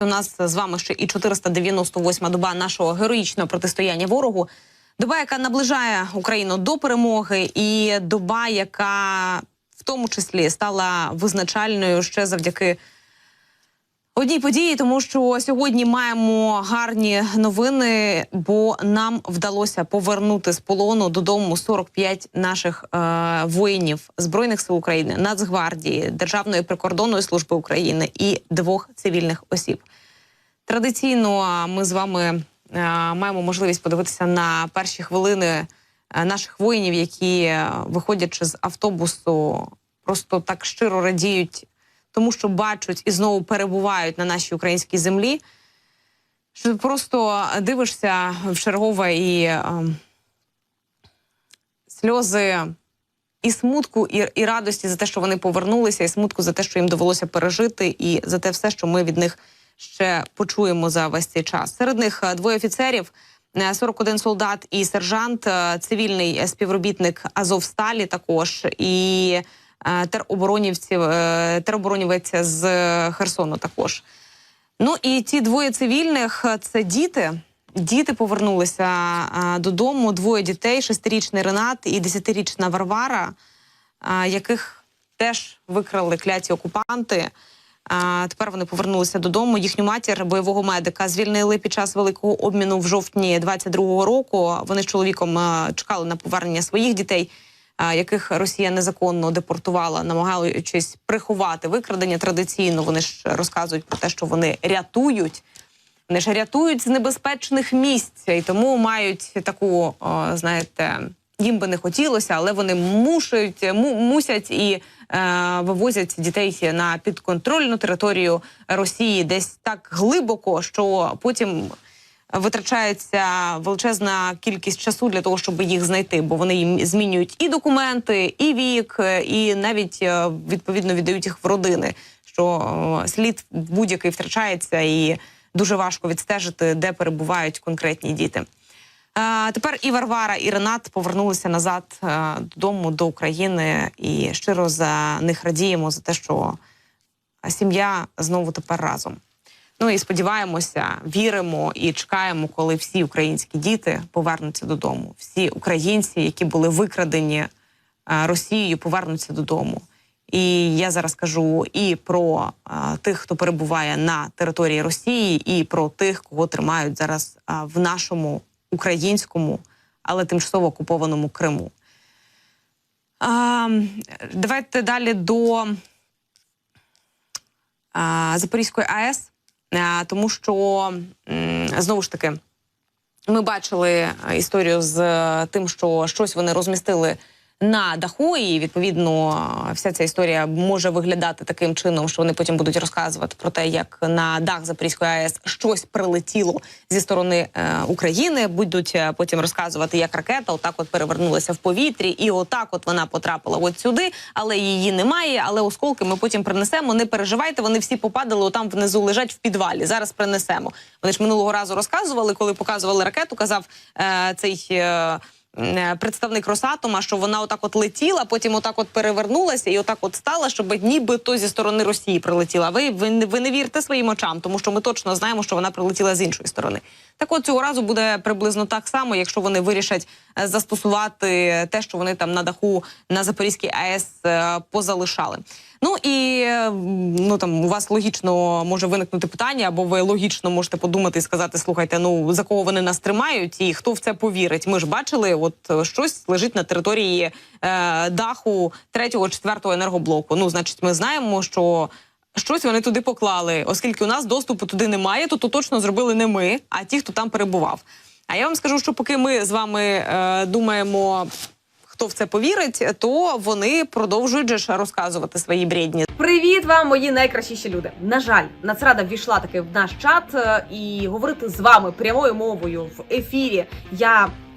У нас з вами ще і 498 доба нашого героїчного протистояння ворогу. Доба, яка наближає Україну до перемоги, і доба, яка в тому числі стала визначальною ще завдяки одній події, тому що сьогодні маємо гарні новини, бо нам вдалося повернути з полону додому 45 наших е, воїнів збройних сил України, Нацгвардії, Державної прикордонної служби України і двох цивільних осіб. Традиційно ми з вами е, маємо можливість подивитися на перші хвилини е, наших воїнів, які, е, виходячи з автобусу, просто так щиро радіють, тому що бачать і знову перебувають на нашій українській землі. Що ти просто дивишся в чергове і е, сльози і смутку, і, і радості за те, що вони повернулися, і смутку за те, що їм довелося пережити, і за те все, що ми від них ще почуємо за весь цей час. Серед них е, двоє офіцерів. е, 41 солдат і сержант, е, цивільний е, співробітник Азовсталі також і е, тероборонівців, е, тероборонівець з Херсону також. Ну і ті двоє цивільних е, це діти. Діти повернулися додому. Двоє дітей: шестирічний Ренат і десятирічна Варвара, яких теж викрали кляті окупанти. Тепер вони повернулися додому. Їхню матір бойового медика звільнили під час великого обміну в жовтні 22-го року. Вони з чоловіком чекали на повернення своїх дітей, яких Росія незаконно депортувала, намагаючись приховати викрадення. Традиційно вони ж розказують про те, що вони рятують. Вони ж рятують з небезпечних місць і тому мають таку, знаєте, їм би не хотілося, але вони мушають, му, мусять і е, вивозять дітей на підконтрольну територію Росії, десь так глибоко, що потім витрачається величезна кількість часу для того, щоб їх знайти, бо вони їм змінюють і документи, і вік, е, і навіть е, відповідно віддають їх в родини. Що е, слід будь-який втрачається і дуже важко відстежити, де перебувають конкретні діти. Тепер і Варвара, і Ренат повернулися назад додому до України і щиро за них радіємо за те, що сім'я знову тепер разом. Ну і сподіваємося, віримо і чекаємо, коли всі українські діти повернуться додому. Всі українці, які були викрадені е, Росією, повернуться додому. І я зараз кажу і про а, тих, хто перебуває на території Росії, і про тих, кого тримають зараз а, в нашому українському, але тимчасово окупованому Криму. А, давайте далі до а, Запорізької АЕС, тому що знову ж таки ми бачили е, історію з е, тим, що щось вони розмістили на даху, і відповідно вся ця історія може виглядати таким чином, що вони потім будуть розказувати про те, як на дах Запорізької АЕС щось прилетіло зі сторони е, України. Будуть е, потім розказувати, як ракета отак от перевернулася в повітрі, і отак от вона потрапила от сюди, але її немає. Але осколки ми потім принесемо. Не переживайте, вони всі попадали. Отам внизу лежать в підвалі. Зараз принесемо. Вони ж минулого разу розказували, коли показували ракету. Казав е, цей. Е, Представник Росатома, що вона отак от летіла, потім отак от перевернулася і отак от стала, щоб нібито зі сторони Росії прилетіла. Ви, ви, ви не вірте своїм очам, тому що ми точно знаємо, що вона прилетіла з іншої сторони. Так от цього разу буде приблизно так само, якщо вони вирішать е, застосувати те, що вони там на даху на Запорізькій АЕС е, позалишали. Ну і ну там у вас логічно може виникнути питання, або ви логічно можете подумати і сказати: слухайте, ну за кого вони нас тримають, і хто в це повірить? Ми ж бачили, от е, щось лежить на території е, даху третього, четвертого енергоблоку. Ну, значить, ми знаємо, що. Щось вони туди поклали, оскільки у нас доступу туди немає, то, то точно зробили не ми, а ті, хто там перебував. А я вам скажу, що поки ми з вами е, думаємо, хто в це повірить, то вони продовжують же розказувати свої брідні. Привіт вам, мої найкращіші люди. На жаль, Нацрада ввійшла таки в наш чат е, і говорити з вами прямою мовою в ефірі. Я